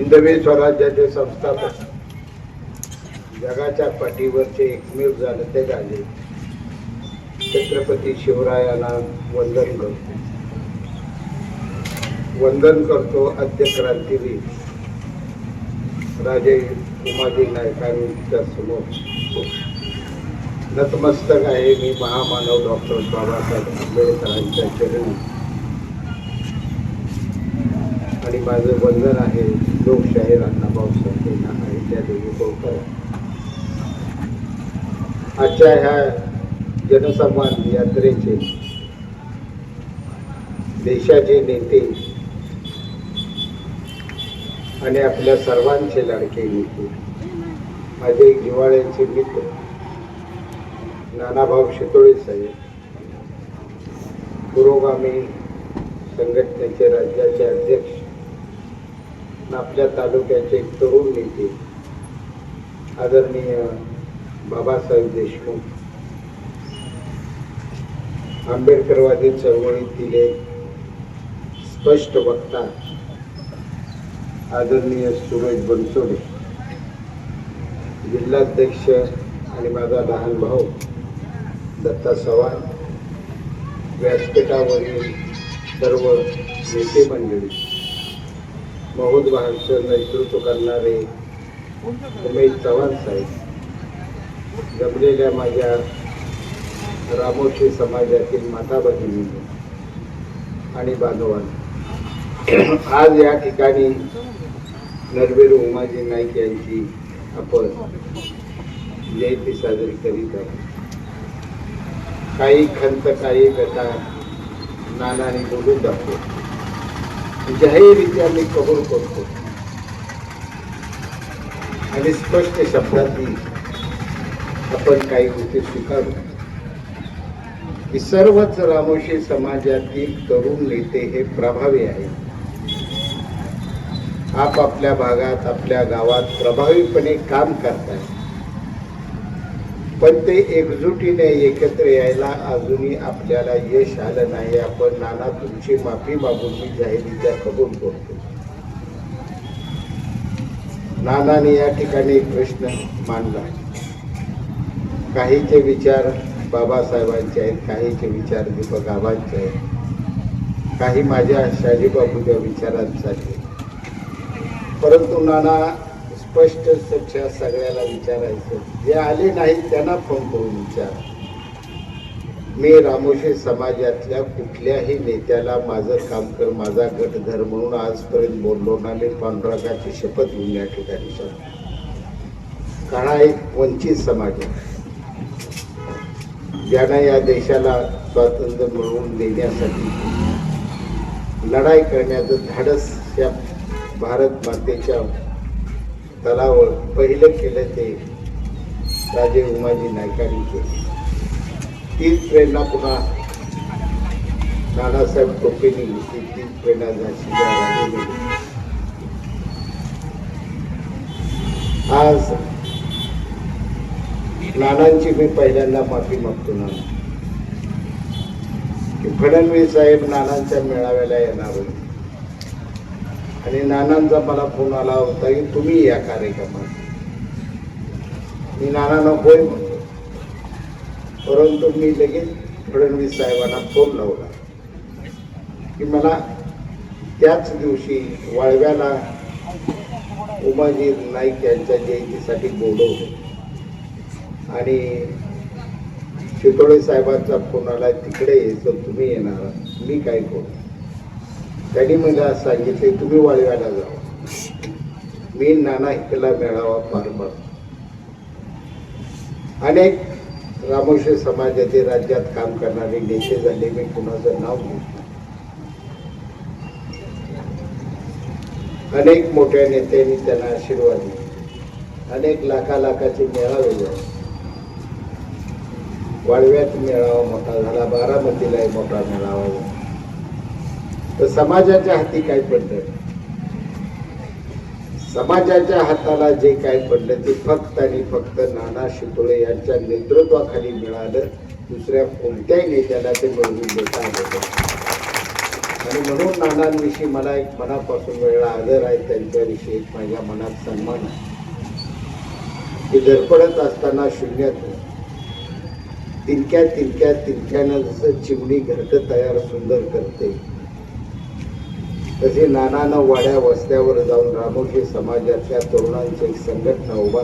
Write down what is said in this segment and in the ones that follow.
हिंदवी स्वराज्याचे संस्थापक. जगाच्या पाठीवरचे एकमेव झालं ते झाले छत्रपती शिवरायाला वंदन करतो. वंदन करतो आद्य क्रांतीवीर राजे उमाजी नायकांच्या समोर. नतमस्तक आहे मी महामानव डॉक्टर बाबासाहेब आंबेडकरांच्या चरणी. आणि माझं वंदन आहे लोकशाहीर अण्णाभाऊ साठेंना आणि त्या देवी होळकर आजच्या ह्या जनसंवाद यात्रेचे देशाचे नेते आणि आपल्या सर्वांचे लाडके नेते माझे एक जिव्हाळ्याचे मित्र नानाभाऊ शितोळे साहेब पुरोगामी संघटनेचे राज्याचे अध्यक्ष आपल्या तालुक्याचे एक तरुण नेते आदरणीय बाबासाहेब देशमुख. आंबेडकरवादी चळवळीतील एक स्पष्ट वक्ता आदरणीय सुरेश बनसोडे जिल्हाध्यक्ष आणि माझा लहान भाऊ दत्ता चव्हाण व्यासपीठावरील सर्व नेते मंडळी. महोदवांचं नेतृत्व करणारे उमेश चव्हाण साहेब जमलेल्या माझ्या रामोशी समाजातील माता भगिनी आणि बांधवांना आज या ठिकाणी नरवीर उमाजी नाईक यांची आपण जयंती साजरी करीत आहे काही खंत काही कथा नानाने बोलून दाखवतो जाहीररित्या मी कबूल करतो. आणि स्पष्ट शब्दात आपण काही गोष्टी स्वीकारू. की सर्वच रामोशी समाजातील तरुण नेते हे प्रभावी आहेत. आपापल्या भागात आपल्या गावात प्रभावीपणे काम करतायत. पण ते एकजुटीने एकत्र यायला अजूनही आपल्याला यश आलं नाही. आपण नाना तुमची माफी मागून मी जाहिरीच्या कबूल करतो नानाने या ठिकाणी प्रश्न मांडला. काहीचे विचार बाबासाहेबांचे आहेत काहीचे विचार दीपक आबांचे आहेत. काही माझ्या शाजीबाबूच्या विचारांसाठी. परंतु नाना स्पष्ट स्वच्छ सगळ्याला विचारायचं. जे आले नाहीत त्यांना फोन करून विचार. मी रामोशी समाजातल्या कुठल्याही नेत्याला माझं काम कर माझा गट धर म्हणून आजपर्यंत बोललो नाले पांडुरंगाची शपथ घेऊन या ठिकाणी काळा एक वंचित समाज आहे. ज्यांना या देशाला स्वातंत्र्य मिळवून देण्यासाठी लढाई करण्याचं धाडस या भारत मातेच्या तलावर पहिलं केलं ते राजे उमाजी नायकांनी तीच प्रेरणा पुन्हा नानासाहेब टोपेनी घेतली. तीच प्रेरणा झाशीच्या आज नानांची मी पहिल्यांदा माफी मागतो ना की फडणवीस साहेब नानांच्या मेळाव्याला येणार होते. आणि नानांचा मला फोन आला होता की तुम्ही या कार्यक्रमात. मी नाना नकोय म्हणतो. परंतु मी लगेच फडणवीस साहेबांना फोन लावला की मला त्याच दिवशी वाळव्याला उमाजी नाईक यांच्या जयंतीसाठी बोलवलं आणि शितोळे साहेबांचा फोन आला तिकडे यायचं तुम्ही येणार. मी काय करू? त्यांनी मला सांगितले तुम्ही वाळव्याला जावा. मी नाना इकडला मेळावा पार पाडतो अनेक रामोशी समाजाचे राज्यात काम करणारे नेते झाले मी कुणाचं नाव घेत अनेक मोठ्या नेत्यांनी त्यांना आशीर्वाद दिले. अनेक लाखा लाखाचे मेळावे झाले. वाळव्यात मेळावा मोठा झाला बारामतीलाही मोठा मेळावा झाला. तर समाजाच्या हाती काय पडलं? समाजाच्या हाताला जे काय पडलं ते फक्त आणि फक्त नाना शितोळे यांच्या नेतृत्वाखाली मिळालं. दुसऱ्या कोणत्याही नेत्याला ते मिळवून देता आलं आणि म्हणून नानांविषयी मला एक मनापासून वेगळा आदर आहे त्यांच्याविषयी एक माझ्या मनात सन्मान आहे. की धडपडत असताना शून्यात तिनक्या तिनक्या तिनक्यानं जसं चिमणी घरटं तयार सुंदर करते तसे नानानं वाड्या वस्त्यावर जाऊन रामोशी समाजातल्या तरुणांची एक संघटना उभा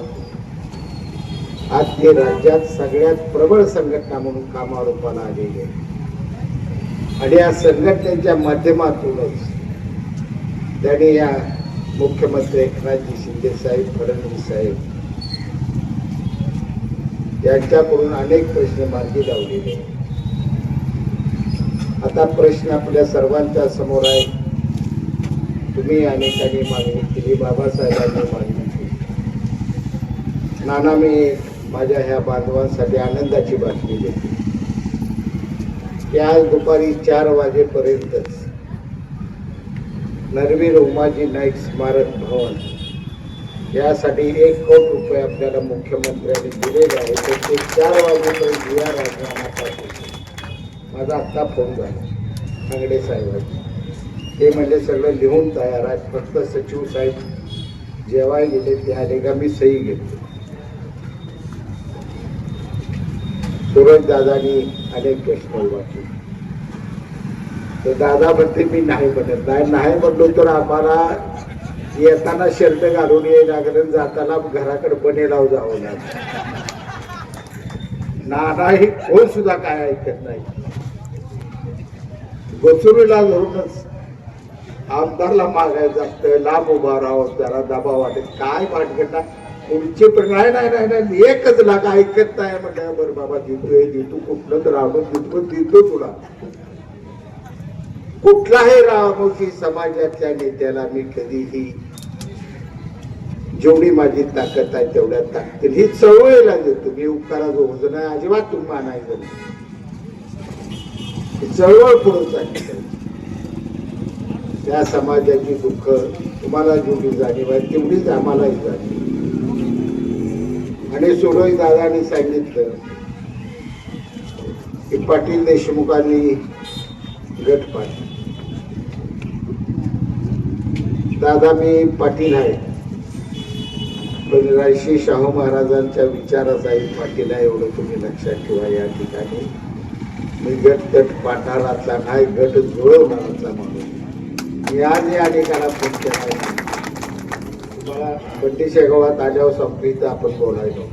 आज ते राज्यात सगळ्यात प्रबळ संघटना म्हणून कामारूपाला आलेली आहे आणि या संघटनेच्या माध्यमातूनच त्यांनी या मुख्यमंत्री एकनाथजी शिंदे साहेब फडणवीस साहेब यांच्याकडून अनेक प्रश्न मार्गी लावलेले आता प्रश्न आपल्या सर्वांच्या समोर आहे तुम्ही अनेकांनी मागणी केली बाबासाहेबांनी मागणी केली. नाना मी माझ्या ह्या बांधवांसाठी आनंदाची बातमी देते. की आज दुपारी चार वाजेपर्यंतच नरवीर उमाजी नाईक स्मारक भवन यासाठी एक कोट रुपये आपल्याला मुख्यमंत्र्यांनी दिलेले आहे. तर ते चार वाजेपर्यंत या राजीनामा माझा आत्ता फोन झाला. सांगडे साहेबांनी. ते म्हणजे सगळं लिहून तयार आहे फक्त सचिव साहेब जेव्हा गेले त्या आले का मी सही घेतो. सूरज दादानी अनेक प्रश्न उभा केले तर दादा म्हणते मी नाही म्हणत. नाही नाही म्हणलो तर आम्हाला येताना शर्ट घालून ये लागलं जाताना घराकडे बने लाव जावं लागलं. नाना हे कोण सुद्धा काय ऐकत नाही. गोचुरीला धरूनच आमदारला मागायचं असतं लांब उभा राहावं जरा दबाव वाटेल काय वाटगटा पुढचे पण नाही नाही नाही नाही. एकच लागा ऐकत नाही. म्हटलं बरं बाबा देतोय देतो. कुठलं तर आणून देतो देतो तुला? कुठलाही रामोशी समाजातल्या नेत्याला मी कधीही जेवढी माझी ताकद आहे तेवढ्या ताकद ही चळवळीला देतो. मी उपकाराचं होत नाही अजिबात तुम्हाला नाही चळवळ पुढे चालली त्या समाजाची दुःख तुम्हाला जेवढी जाणीव आहे तेवढीच आम्हालाही जाणीव आणि सोडोई दादाने सांगितलं की पाटील देशमुखांनी गट पाडला दादा मी पाटील आहे. पण रायशी शाहू महाराजांच्या विचाराचा एक पाटील आहे एवढं तुम्ही लक्षात ठेवा या ठिकाणी. मी गट तट पाठारातला नाही गट जुळवणाराचा माणूस मी आज या ठिकाणा फोन केला आहे. तुम्हाला बंडी शेगावात आल्यावर संपली आपण बोलायचो.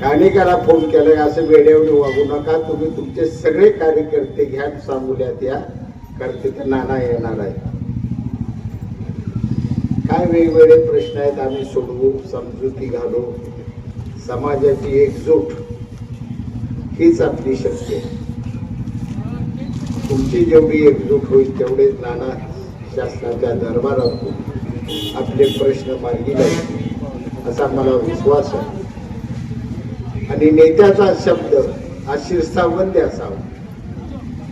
गाणीकाला फोन केलाय असं वेळेवर वागू नका. तुम्ही तुमचे सगळे कार्यकर्ते घ्या सांगुल्यात या कारण तिथे नाना येणार आहे काय वेगवेगळे प्रश्न आहेत आम्ही सोडवू समजुती घालू. समाजाची एकजूट हीच आपली शक्ती आहे. तुमची जेवढी एकजूट होईल तेवढेच नाना शासनाच्या दरबारात आपले प्रश्न मार्गी जाईल असा मला विश्वास आहे. आणि नेत्याचा शब्द हा शिरसावंत असावा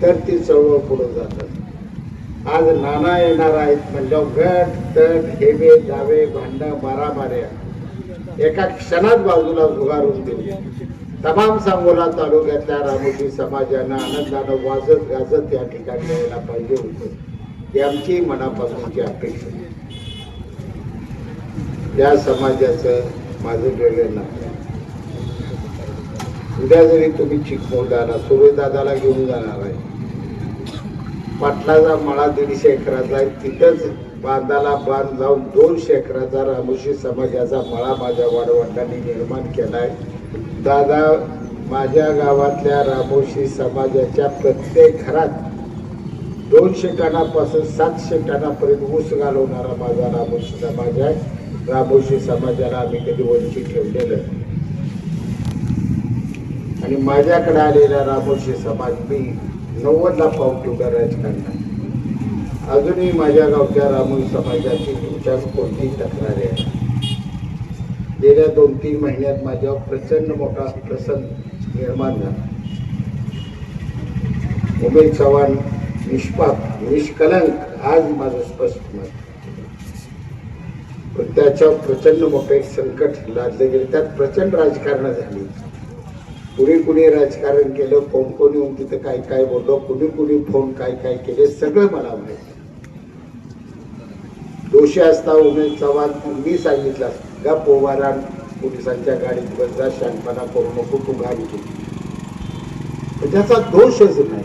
तर ती चळवळ पुढे जातात. आज नाना येणार आहेत म्हणजे गट तट हेवे जावे भांड मारामाऱ्या एका क्षणात बाजूला झुगारून दिली. तमाम सांगोला तालुक्यातल्या रामोजी समाजानं आनंदानं वाजत गाजत या ठिकाणी यायला पाहिजे होतं. ही आमची मनापासूनची अपेक्षा आहे. त्या समाजाचं माझं वेगळं नातं उद्या जरी तुम्ही चिकमोडाला दादाला घेऊन जाणार आहे पाटलाचा मळा दीडशे एकराचा आहे तिथंच बांधाला बांध लावून दोनशे एकराचा रामोशी समाजाचा मळा माझ्या वाडवंडांनी निर्माण केला आहे. दादा माझ्या गावातल्या रामोशी समाजाच्या प्रत्येक घरात दोनशे टनापासून सातशे टनापर्यंत ऊस घालवणारा माझा रामोशी समाज आहे. रामोशी समाजाला आम्ही कधी वंचित ठेवलेलं आणि माझ्याकडे आलेला रामोशी समाज मी नव्वदला पाऊल ठेवला राजकारणात. अजूनही माझ्या गावच्या रामोशी समाजाची तुमच्या कोणतीही तक्रार आहे गेल्या दोन तीन महिन्यात माझ्यावर प्रचंड मोठा प्रसंग निर्माण झाला. उमेश चव्हाण निष्पाप निष्कलंक आज माझं स्पष्ट मत. पण त्याच्यावर प्रचंड मोठं एक संकट लादलं गेलं. त्यात प्रचंड राजकारण झाली. कुणी कुणी राजकारण केलं कोण कोणी येऊन तिथं काय काय बोललो कुणी कुणी फोन काय काय केले सगळं मला माहिती. दोषी असता उमेश चव्हाण मी सांगितलं असतं, गा पोवारा पोलिसांच्या गाडीत बस जा शांतपणा करू नको तू गाडी त्याचा दोषच नाही.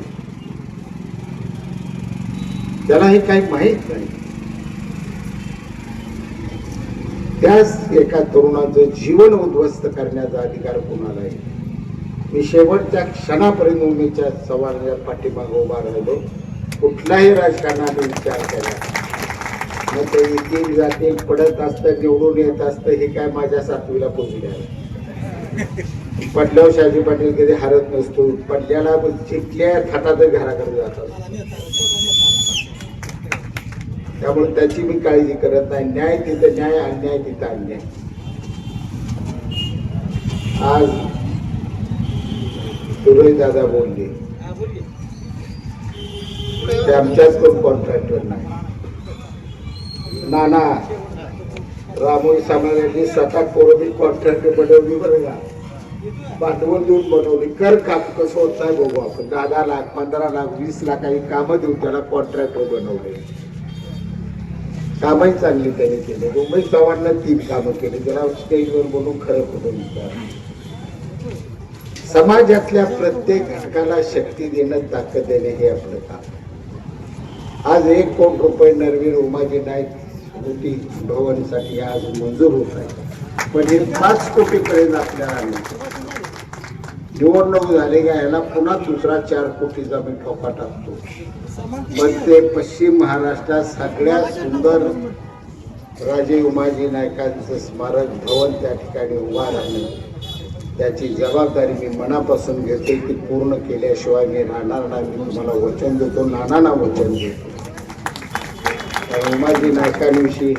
त्याला हे काही माहीत नाही. त्याच एका तरुणाचं जीवन उद्ध्वस्त करण्याचा अधिकार कोणाला आहे मी शेवटच्या क्षणापर्यंत उमेदच्या चव्हाणाच्या पाठीमागे उभा राहिलो. कुठलाही राजकारणाने विचार केला मग येतील जातील पडत असतं निवडून येत असतं हे काय माझ्या सातवीला पोहोचले पडल्यावर शाजी पाटील कधी हरत नसतो. पडल्याला चिकल्या थाटातच घराकडे जातात. त्यामुळे त्याची मी काळजी करत नाही. न्याय तिथं न्याय अन्याय तिथं अन्याय. आज सुरय दादा बोलले. ते आमच्याच कोण कॉन्ट्रॅक्टर नाही. नाना रामोई समाजाने स्वतः आठ कॉन्ट्रॅक्ट कॉन्ट्रॅक्टर बनवली बरं का? भांडवल देऊन बनवली. कर काम कसं होत आहे बघू आपण. दहा दहा लाख पंधरा लाख वीस लाखाची कामं देऊन त्याला कॉन्ट्रॅक्टर बनवले. कामही चांगली त्याने केले. मुंबई चव्हाणला तीन कामं केली. त्याला स्टेजवर बोलून खरं कुठं विचार. समाजातल्या प्रत्येक घटकाला शक्ती देणं ताकद देणे हे आपलं काम. आज एक कोटी रुपये नरवीर उमाजी नाईक कोटी भवनसाठी आज मंजूर होत आहे पण हे पाच कोटीपर्यंत आपल्याला निवडणूक झाले का याला पुन्हा दुसरा चार कोटीचा मी ठोका टाकतो. पण ते पश्चिम महाराष्ट्रात सगळ्यात सुंदर राजे उमाजी नायकांचं स्मारक भवन त्या ठिकाणी उभा राहणं त्याची जबाबदारी मी मनापासून घेते ती पूर्ण केल्याशिवाय मी राहणार नाही मी तुम्हाला वचन देतो नानांना वचन देतो. उमाजी नायकांविषयी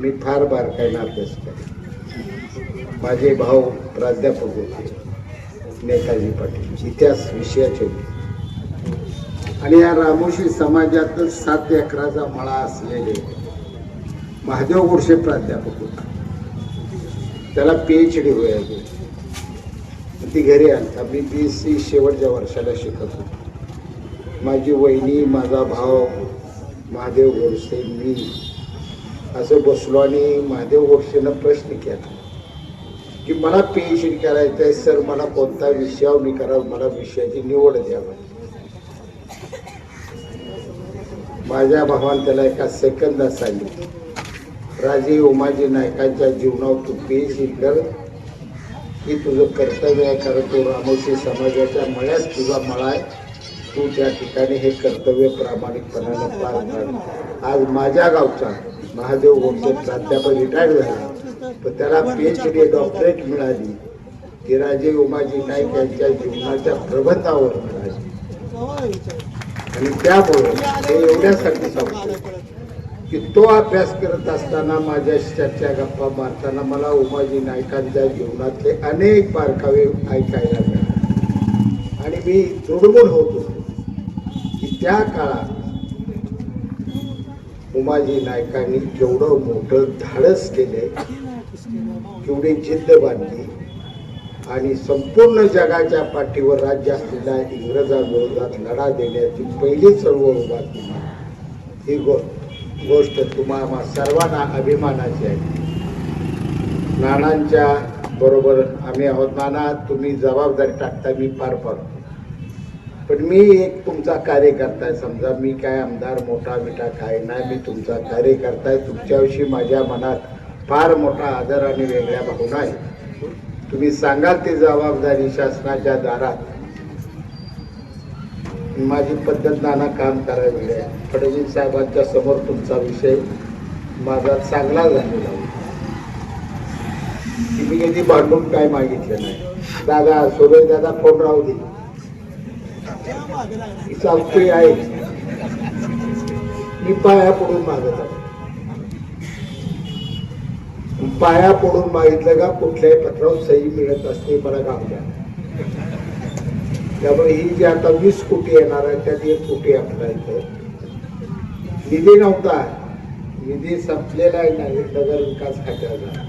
मी फार बारकाईनं अभ्यास केला माझे भाऊ प्राध्यापक होते नेताजी पाटील इतिहास विषयाचे होते. आणि या रामोशी समाजातच सात एकराचा मळा असलेले महादेव गोडसे प्राध्यापक होता. त्याला पी एच डी होईल ती घरी आणता मी बी एस सी शेवटच्या वर्षाला शिकत होतो. माझी वहिनी माझा भाव महादेव गोडसे मी असं बसलो आणि महादेव गोडसेनं प्रश्न केला की मला पी एच डी करायचं आहे सर मला कोणता विषयावर मी करावं मला विषयाची निवड द्यावी माझ्या भावान त्याला एका सेकंदात सांगितलं राजे उमाजी नायकांच्या जीवनावर तू पी एच डी कर. ही तुझं कर्तव्य आहे कारण तू रामोशी समाजाच्या मळ्यात तुझा मळा आहे तू त्या ठिकाणी हे कर्तव्य प्रामाणिकपणाने पार पाड. आज माझ्या गावचा महादेव गोडसे प्राध्यापक रिटायर्ड झाला. पण त्याला पी एच डी डॉक्टरेट मिळाली. ती राजे उमाजी नाईक यांच्या जीवनाच्या प्रबंधावर मिळाली. आणि त्यामुळे हे एवढ्यासाठी सांगतो की तो अभ्यास करत असताना माझ्या चर्चा गप्पा मारताना मला उमाजी नायकांच्या जीवनातले अनेक बारकावे ऐकायला मिळाले. आणि मी दुर्गुण होतो. त्या काळात उमाजी नायकांनी केवढं मोठं धाडस केले केवढी जिद्द बांधली आणि संपूर्ण जगाच्या पाठीवर राज्य असलेल्या इंग्रजांविरोधात लढा देण्याची पहिली चळवळ उभा केली. ही गो गोष्ट तुम्हाला सर्वांना अभिमानाची आहे. नानांच्या बरोबर आम्ही आहोत. नाना तुम्ही जबाबदारी टाकता मी पार पाडतो. पण मी एक तुमचा कार्यकर्ता आहे. समजा मी काय आमदार मोठा मिठा काय नाही मी तुमचा कार्यकर्ता आहे. तुमच्याविषयी माझ्या मनात फार मोठा आदर आणि वेगळ्या भावना आहे तुम्ही सांगाल ती जबाबदारी शासनाच्या दारात. माझी पद्धत नाना काम करावी आहे. फडणवीस साहेबांच्या समोर तुमचा विषय माझा चांगला झालेला की मी कधी भांडून काय मागितलं नाही. दादा सुरेश दादा फोन राहू दे? ही आहे. मी पाया पडून मागत आहे. पाया पडून मागितलं का कुठल्याही पत्रावर सही मिळत असते मला गाव द्या. त्यामुळे ही जी आता वीस कोटी येणार आहे त्यात एक कोटी आपला इथं. निधी नव्हता. निधी संपलेला आहे ना नगर विकास खात्याचा.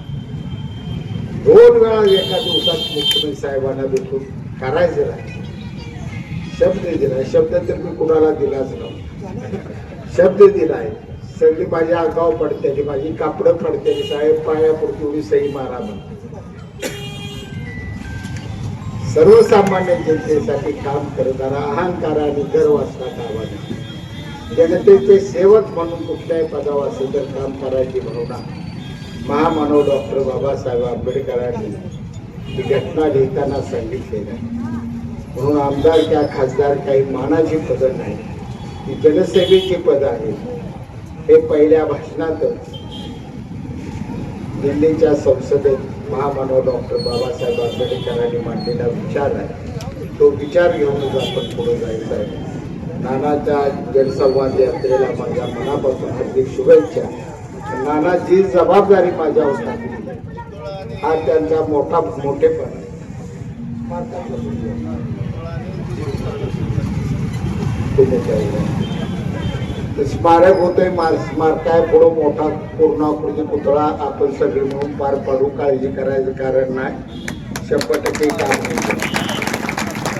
दोन वेळा एका दिवसात मुख्यमंत्री साहेबांना भेटून करायचं नाही. शब्द दिला. शब्द तर मी कुणाला दिलाच नव्हता शब्द दिलाय सगळी माझी आगाव पडते माझी कापडं पडते साहेब पायापुरती एवढी सही मारा सर्वसामान्य जनतेसाठी काम करणारा अहंकार आणि गर्व असला कामा जनतेचे सेवक म्हणून कुठल्याही पदावर असेल तर काम करायची भावना महामानव डॉक्टर बाबासाहेब आंबेडकरांनी ही घटना लिहिताना सांगितलेलं आहे. म्हणून आमदार किंवा खासदार काही मानाची पदं नाही. ही जनसेवेची पदं आहेत हे पहिल्या भाषणातच दिल्लीच्या संसदेत महामानव डॉक्टर बाबासाहेब आंबेडकरांनी मांडलेला विचार आहे. तो विचार घेऊनच आपण पुढे जायचं आहे. नानाच्या जनसंवाद यात्रेला माझ्या मनापासून हार्दिक शुभेच्छा. नाना जी जबाबदारी माझ्यावर होता हा त्यांचा मोठा मोठेपण आहे. स्मारक होतंय मार आहे. पुढं मोठा पूर्णाकृती पुतळा आपण सगळे मिळून पार पाडू. काळजी करायचं कारण नाही. शंभर टक्के काम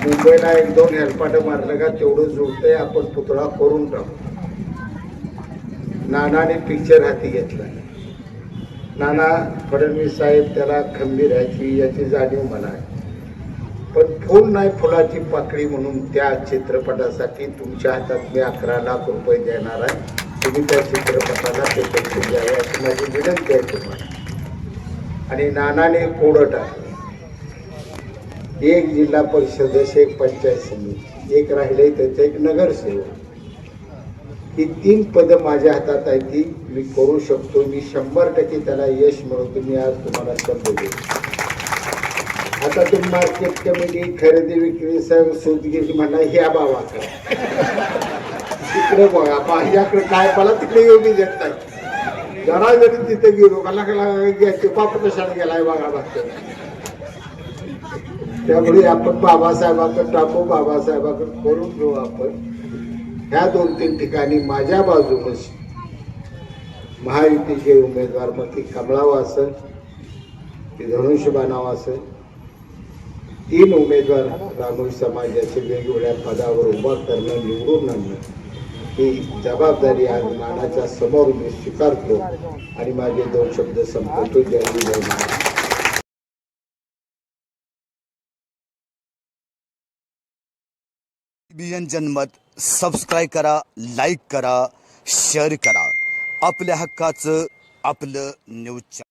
मुंबईला एक दोन हेलपाटं मारलं का तेवढं जुळतंय. आपण पुतळा करून टाकू. नानाने पिक्चर हाती घेतला नाना फडणवीस साहेब त्याला खंबीर ह्याची याची जाणीव मला आहे. पण फुल नाही फुलाची पाकळी म्हणून त्या चित्रपटासाठी तुमच्या हातात मी अकरा लाख रुपये देणार आहे. तुम्ही त्या चित्रपटाला ते पैसे द्यावे अशी माझी विनंती आहे तुम्हाला. आणि नानाने कोडट आहे. एक जिल्हा परिषद एक पंचायत समिती एक राहिले त्याचं एक नगरसेवक. ही तीन पदं माझ्या हातात आहेत ती मी करू शकतो. मी शंभर टक्के त्याला यश मिळवतो. मी आज तुम्हाला शब्द देतो. आता मार्केट कमिटी खरेदी विक्री सर सूतगिरी म्हणा ह्या बाबाकडं तिकडे बघा माझ्याकडे काय मला तिकडे येऊ मी देत नाही. जरा जरी तिथे गेलो मला घ्यायचे पाप कशाला गेलाय बघा बघतो त्यामुळे आपण बाबासाहेबाकडे टाकू बाबासाहेबाकडे करून घेऊ आपण. ह्या दोन तीन ठिकाणी माझ्या बाजूनच महायुतीचे उमेदवार मग ती कमळाव असेल ती धनुष्यबाणाव असेल तीन उमेदवार रामोई समाजाचे वेगवेगळ्या पदावर उभा करणं निवडून आणणं ही जबाबदारी आज मानाच्या समोर मी स्वीकारतो आणि माझे दोन शब्द संपवतो. जय हिंद, बियन जनमत सबस्क्राईब करा लाईक करा शेअर करा. आपल्या हक्काचं आपलं न्यूज